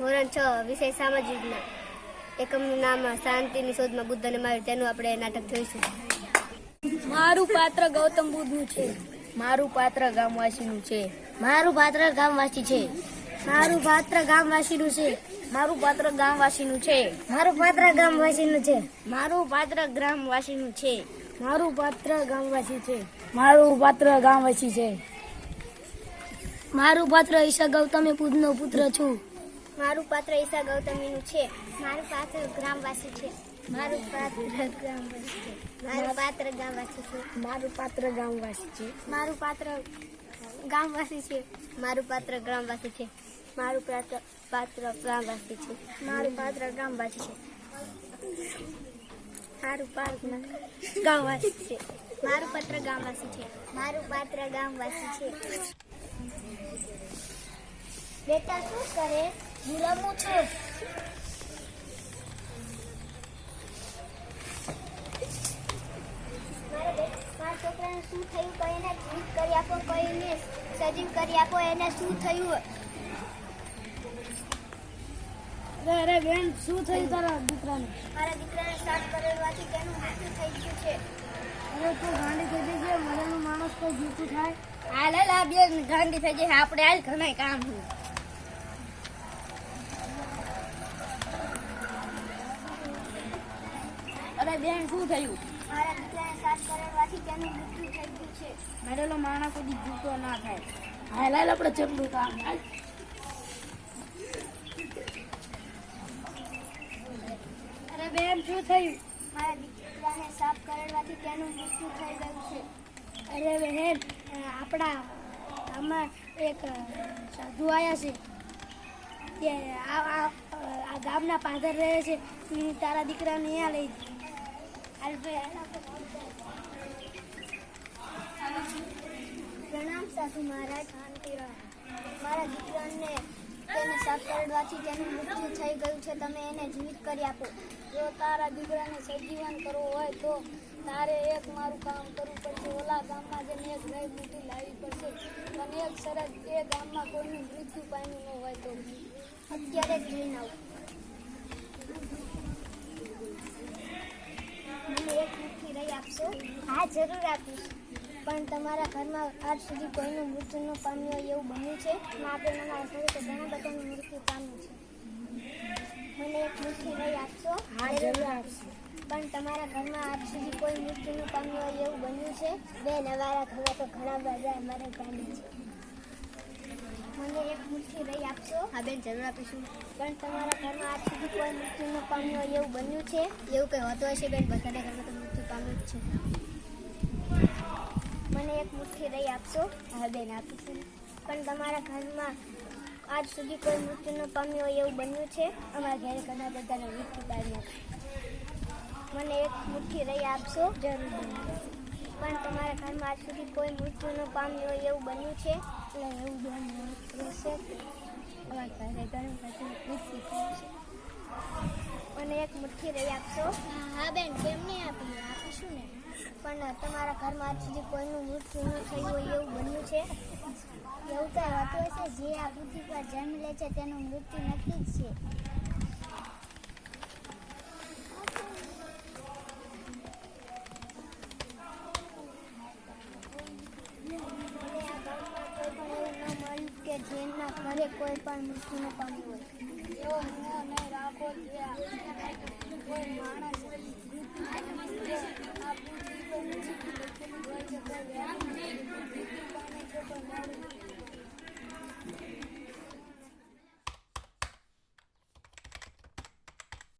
ધોરણ છ વિષય સામાજિક વિજ્ઞાન એકમનું નામ શાંતિની શોધમાં બુદ્ધ અને મારું તેનું આપણે નાટક જોઈશું મારું પાત્ર ગૌતમ બુદ્ધનું છે મારું પાત્ર ગામવાસીનું છે મારું પાત્ર ગામવાસી છે મારું પાત્ર ગામવાસીનું છે મારું પાત્ર ગામવાસીનું છે મારું પાત્ર ગામવાસીનું છે મારું પાત્ર ગ્રામવાસીનું છે મારું પાત્ર ગામવાસી છે મારું પાત્ર ગામવાસી છે મારું પાત્ર ઈશા ગૌતમી બુદ્ધનો પુત્ર છું મારું પાત્ર ઈશા ગૌતમીનું છે મારું પાત્ર ગ્રામવાસી છે મારું પાત્ર ગ્રામવાસી છે મારું પાત્ર ગામવાસી છે મારું પાત્ર ગામવાસી છે મારું પાત્ર ગામવાસી છે મારું પાત્ર ગ્રામવાસી છે મારું પાત્ર પાત્ર ગામવાસી છે મારું પાત્ર ગામવાસી છે મારું પાત્ર ગામવાસી છે મારું પાત્ર ગામવાસી છે મારું પાત્ર ગામવાસી છે બેટા શું કરે હું રમું છું મારા છોકરાને શું થયું કોઈ એને જીવિત કરી આપો કોઈને સજીવ કરી આપો એને શું થયું? અરે બેન શું થયું તારા દીકરાને? મારા દીકરાને સ્ટાર્ટ કરેલવાથી તેનું મૃત્યુ થઈ ગયું છે. અરે તું ગાંડી થઈ ગઈ છે મરેલું માણસ કોઈ થાય? હાલ હાલ આ બેન ગાંધી થઈ જાય આપણે હાલ ઘણા કામ છે. અરે બેન શું થયું? મારા દીકરાને સાત કરવાથી તેનું મૃત્યુ થઈ ગયું છે. મરેલો માણસ કોઈ જીવતો ના થાય. હાલ હાલ આપણે ચપલું કામ હાલ. અરે બેન શું થયું? મારા દીકરાને સાફ કરવાથી તેનું મૃત્યુ થઈ ગયું છે. અરે બહેન આપણા આમાં એક સાધુ આવ્યા છે. તે આ- આ ગામના પાદર રહે છે. તારા દીકરાને અહીંયા લઈ જા. હાલ ભાઈ હાલ આપણે પ્રણામ સાધુ મહારાજ, શાંતિ રહો. મારા દીકરાને તેને સાફ કરડવાથી તેનું મૃત્યુ થઈ ગયું છે. તમે એને જીવિત કરી આપો. જો તારા દીકરાને સજીવન કરવો હોય તો તારે એક મારું કામ કરવું પડશે. ઓલા ગામમાં જઈને એક નવી બુટી લાવવી પડશે. અને એક શરત એ ગામમાં કોઈનું મૃત્યુ પામ્યું ન હોય તો અત્યારે જ જઈને આવો મને એક મુઠ્ઠી રહી આપશો હા જરૂર આપીશ. પણ તમારા ઘરમાં આજ સુધી કોઈનું મૃત્યુ ન પામ્યું હોય એવું બન્યું છે? ના બેન અમારા ઘરે તો ઘણા બધાનું મૃત્યુ પામ્યું છે. મને એક મુઠ્ઠી રહી આપશો? જરૂર આપશે. પણ તમારા ઘરમાં આજ સુધી કોઈ મૃત્યુ ન પામ્યું હોય એવું બન્યું છે? બેન અમારા ઘરે તો ઘણા બધા અમારે ગાંડી છે. મને એક મુઠ્ઠી રહી આપશો? હા બેન જરૂર આપીશું. પણ તમારા ઘરમાં આજ સુધી કોઈ મૃત્યુ ન પામ્યું હોય એવું બન્યું છે? એવું કંઈ હોતું હશે બેન? બધાના ઘરમાં તો મૃત્યુ પામ્યું જ છે. મને એક મુઠ્ઠી રહી આપશો? હા, બેન આપીશું પણ તમારા ઘરમાં આજ સુધી કોઈ મૃત્યુ ન પામ્યું હોય એવું બન્યું છે? અમારા ઘરે ઘણા બધાને મૃત્યુ પામ્યા છે મને એક મુઠ્ઠી રહી આપશો? જરૂર પણ તમારા ઘરમાં આજ સુધી કોઈ મૃત્યુ ન પામ્યું હોય એવું બન્યું છે? એટલે એવું બન્યું રહેશે અમારા ઘરે ઘણું બધું મૃત્યુ થયું છે. મને એક મુઠ્ઠી રહી આપશો? હા બેન, કેમ નહીં આપી? આપીશું ને. પણ તમારા ઘરમાં આજ સુધી કોઈનું મૃત્યુ ન થયું હોય એવું બન્યું છે? એવું તો હોતું હશે, જે આ પૃથ્વી પર જન્મ લે છે તેનું મૃત્યુ નક્કી જ છે. જેના ઘરે કોઈ પણ મૃત્યુ ન પામ્યું હોય.